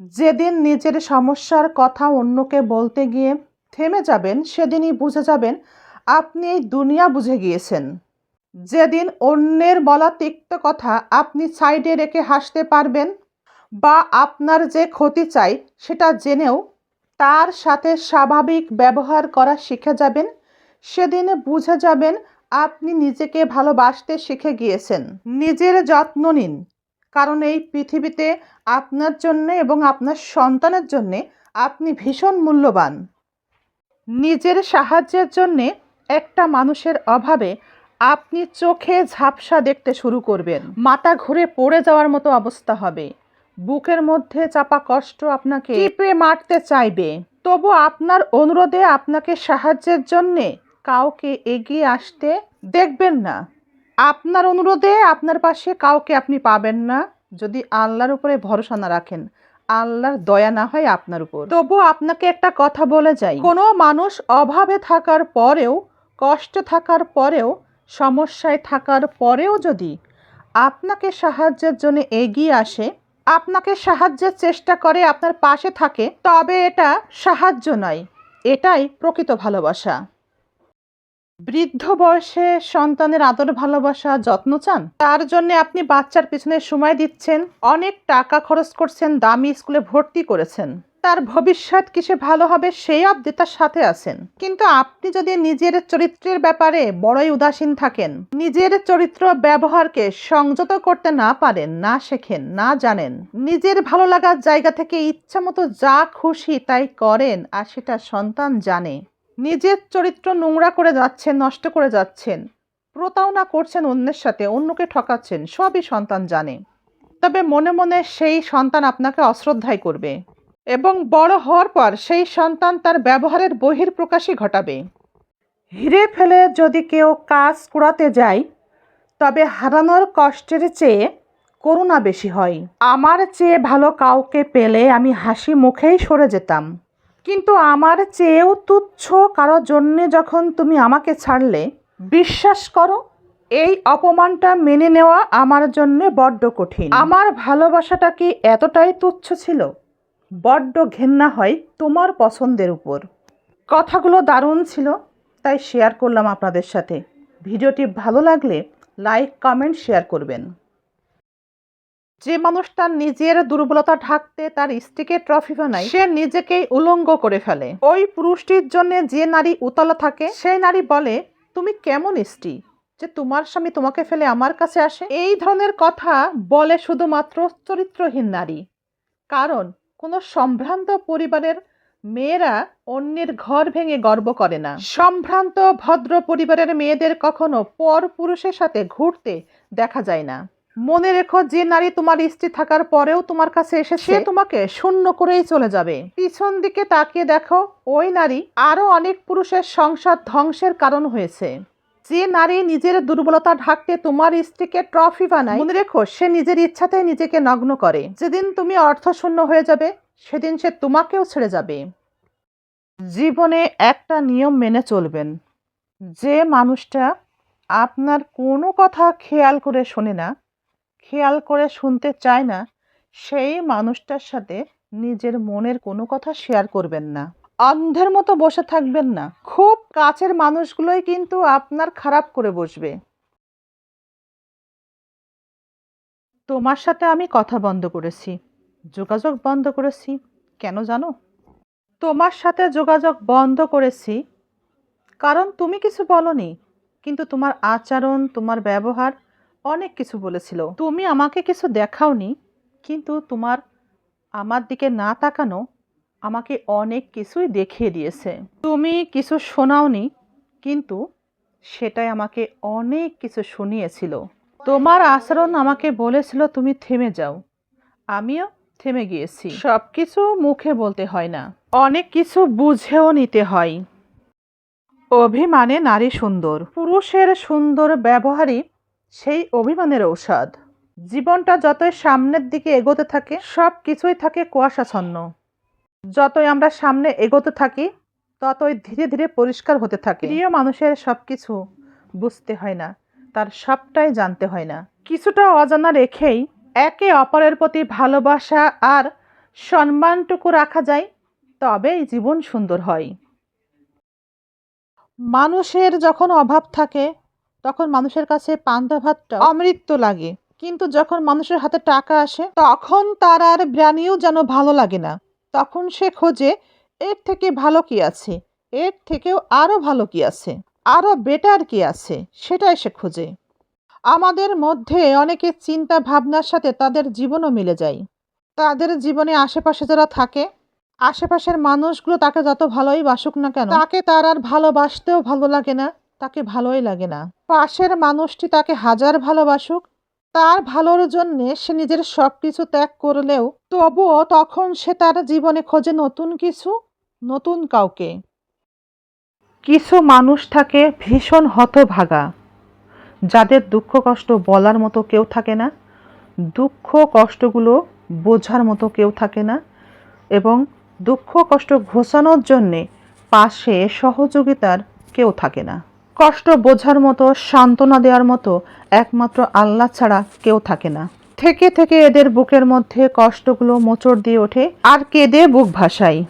যেদিন নিজের সমস্যার কথা অন্যকে বলতে গিয়ে থেমে যাবেন, সেদিনই বুঝে যাবেন আপনি এই দুনিয়া বুঝে গিয়েছেন। যেদিন অন্যের বলা তিক্ত কথা আপনি সাইডে রেখে হাসতে পারবেন বা আপনার যে ক্ষতি চাই সেটা জেনেও তার সাথে স্বাভাবিক ব্যবহার করা শিখে যাবেন, সেদিন বুঝে যাবেন আপনি নিজেকে ভালোবাসতে শিখে গিয়েছেন। নিজের যত্ন নিন। কারণ এই পৃথিবীতে আপনার জন্য এবং আপনার সন্তানের জন্যে আপনি ভীষণ মূল্যবান। নিজের সাহায্যের জন্যে একটা মানুষের অভাবে আপনি চোখে ঝাপসা দেখতে শুরু করবেন। মাথা ঘুরে পড়ে যাওয়ার মতো অবস্থা হবে। বুকের মধ্যে চাপা কষ্ট আপনাকে টিপে মারতে চাইবে। তবু আপনার অনুরোধে আপনাকে সাহায্যের জন্যে কাউকে এগিয়ে আসতে দেখবেন না। আপনার অনুরোধে আপনার পাশে কাউকে আপনি পাবেন না, যদি আল্লাহর উপরে ভরসা না রাখেন। আল্লাহর দয়া না হয় আপনার উপর। তবু আপনাকে একটা কথা বলে যাই। কোনো মানুষ অভাবে থাকার পরেও, কষ্ট থাকার পরেও, সমস্যায় থাকার পরেও যদি আপনাকে সাহায্যের জন্য এগিয়ে আসে, আপনাকে সাহায্যের চেষ্টা করে আপনার পাশে থাকে, তবে এটা সাহায্য নয়। এটাই প্রকৃত ভালোবাসা। বৃদ্ধ বয়সে সন্তানের আদর, ভালোবাসা, যত্ন চান? তার জন্য আপনি বাচ্চার পিছনে সময় দিচ্ছেন, অনেক টাকা খরচ করছেন, দামি স্কুলে ভর্তি করেছেন। তার ভবিষ্যৎ কিসে ভালো হবে সেই অবধি তার সাথে আছেন। কিন্তু আপনি যদি নিজের চরিত্রের ব্যাপারে বড়ই উদাসীন থাকেন, নিজের চরিত্র ব্যবহারকে সংযত করতে না পারেন, না শেখেন, না জানেন, নিজের ভালো লাগার জায়গা থেকে ইচ্ছা মতো যা খুশি তাই করেন, আর সেটা সন্তান জানে। নিজের চরিত্র নোংরা করে যাচ্ছেন, নষ্ট করে যাচ্ছেন। প্রতারণা করছেন অন্যের সাথে, অন্যকে ঠকাচ্ছেন, সবই সন্তান জানে। তবে মনে মনে সেই সন্তান আপনাকে অশ্রদ্ধাই করবে এবং বড় হওয়ার পর সেই সন্তান তার ব্যবহারের বহির প্রকাশই ঘটাবে। হিরে ফেলে যদি কেউ কাজ কুড়াতে যায়, তবে হারানোর কষ্টের চেয়ে করুণা বেশি হয়। আমার চেয়ে ভালো কাউকে পেলে আমি হাসি মুখেই সরে যেতাম। কিন্তু আমার চেয়েও তুচ্ছ কারও জন্যে যখন তুমি আমাকে ছাড়লে, বিশ্বাস করো, এই অপমানটা মেনে নেওয়া আমার জন্যে বড্ড কঠিন। আমার ভালোবাসাটা কি এতটাই তুচ্ছ ছিল? বড্ড ঘেন্না হয় তোমার পছন্দের উপর। কথাগুলো দারুণ ছিল, তাই শেয়ার করলাম আপনাদের সাথে। ভিডিওটি ভালো লাগলে লাইক কমেন্ট শেয়ার করবেন। যে মানুষটা নিজের দুর্বলতা ঢাকতে তার স্ত্রীকে ট্রফি বানায়, সে নিজেকেই উলঙ্গ করে ফেলে। ওই পুরুষটির জন্য যে নারী উতলা থাকে, সেই নারী বলে, তুমি কেমন স্ত্রী? যে তোমার স্বামী তোমাকে ফেলে আমার কাছে আসে? এই ধরনের কথা বলে শুধুমাত্র চরিত্রহীন নারী। কারণ কোনো সম্ভ্রান্ত পরিবারের মেয়েরা অন্যের ঘর ভেঙে গর্ব করে না। সম্ভ্রান্ত, ভদ্র পরিবারের মেয়েদের কখনো পর পুরুষের সাথে ঘুরতে দেখা যায় না। মনে রেখো যে নারী তোমার স্ত্রী থাকার পরেও তোমার কাছে এসে সে তোমাকে শূন্য করেই চলে যাবে। পিছন দিকে তাকিয়ে দেখো ওই নারী আরও অনেক পুরুষের সংসার ধ্বংসের কারণ হয়েছে। যে নারী নিজের দুর্বলতা ঢাকতে তোমার স্ত্রীকে ট্রফি বানায় মনে রেখো সে নিজের ইচ্ছাতে নিজেকে নগ্ন করে। যেদিন তুমি অর্থশূন্য হয়ে যাবে সেদিন সে তোমাকেও ছেড়ে যাবে। জীবনে একটা নিয়ম মেনে চলবেন। যে মানুষটা আপনার কোনো কথা খেয়াল করে শোনে না খেয়াল করে শুনতে চায় না, সেই মানুষটার সাথে নিজের মনের কোনো কথা শেয়ার করবেন না। অন্ধের মতো বসে থাকবেন না। খুব কাছের মানুষগুলোই কিন্তু আপনার খারাপ করে বসবে। তোমার সাথে আমি কথা বন্ধ করেছি। যোগাযোগ বন্ধ করেছি। কেন জানো? তোমার সাথে যোগাযোগ বন্ধ করেছি। কারণ তুমি কিছু বলনি। কিন্তু তোমার আচরণ, তোমার ব্যবহার অনেক কিছু বলেছিল। তুমি আমাকে কিছু দেখাওনি, কিন্তু তোমার, আমার দিকে না তাকানো আমাকে অনেক কিছুই দেখিয়ে দিয়েছে। তুমি কিছু শোনাওনি, কিন্তু সেটাই আমাকে অনেক কিছু শুনিয়েছিল। তোমার আচরণ আমাকে বলেছিল, তুমি থেমে যাও। আমিও থেমে গিয়েছি। সব কিছু মুখে বলতে হয় না। অনেক কিছু বুঝেও নিতে হয়। অভিমানে নারী সুন্দর। পুরুষের সুন্দর ব্যবহারই সেই অভিমানের ঔষধ। জীবনটা যতই সামনের দিকে এগোতে থাকে, সব কিছুই থাকে কুয়াশাচ্ছন্ন। যতই আমরা সামনে এগোতে থাকি, ততই ধীরে ধীরে পরিষ্কার হতে থাকে। প্রিয় মানুষের সব কিছু বুঝতে হয় না, তার সবটাই জানতে হয় না। কিছুটা অজানা রেখেই একে অপরের প্রতি ভালোবাসা আর সম্মানটুকু রাখা যায়, তবেই জীবন সুন্দর হয়। মানুষের যখন অভাব থাকে তখন মানুষের কাছে পান্তা ভাতটা অমৃত লাগে। কিন্তু যখন মানুষের হাতে টাকা আসে, তখন তার আর বিরিয়ানিও যেন ভালো লাগে না। তখন সে খোঁজে, এর থেকে ভালো কি আছে? এর থেকেও আরও ভালো কি আছে? আরও বেটার কি আছে? সেটাই সে খোঁজে। আমাদের মধ্যে অনেকের চিন্তা ভাবনার সাথে তাদের জীবনও মিলে যায়। তাদের জীবনে আশেপাশে যারা থাকে, আশেপাশের মানুষগুলো তাকে যত ভালোই বাসুক না কেন, তাকে তার আর ভালোবাসতেও ভালো লাগে না। তাকে ভালোই লাগে না। পাশের মানুষটি তাকে হাজার ভালোবাসুক, তার ভালোর জন্যে সে নিজের সব কিছু ত্যাগ করলেও তবুও তখন সে তার জীবনে খোঁজে নতুন কিছু, নতুন কাউকে। কিছু মানুষ থাকে ভীষণ হতভাগা, যাদের দুঃখ কষ্ট বলার মতো কেউ থাকে না, দুঃখ কষ্টগুলো বোঝার মতো কেউ থাকে না এবং দুঃখ কষ্ট ঘোষানোর জন্যে পাশে সহযোগিতার কেউ থাকে না। কষ্ট বোঝার মতো, সান্ত্বনা দেওয়ার মতো একমাত্র আল্লাহ ছাড়া কেউ থাকে না। থেকে থেকে এদের বুকের মধ্যে কষ্টগুলো মোচড় দিয়ে ওঠে, আর কেঁদে বুক ভাসায়।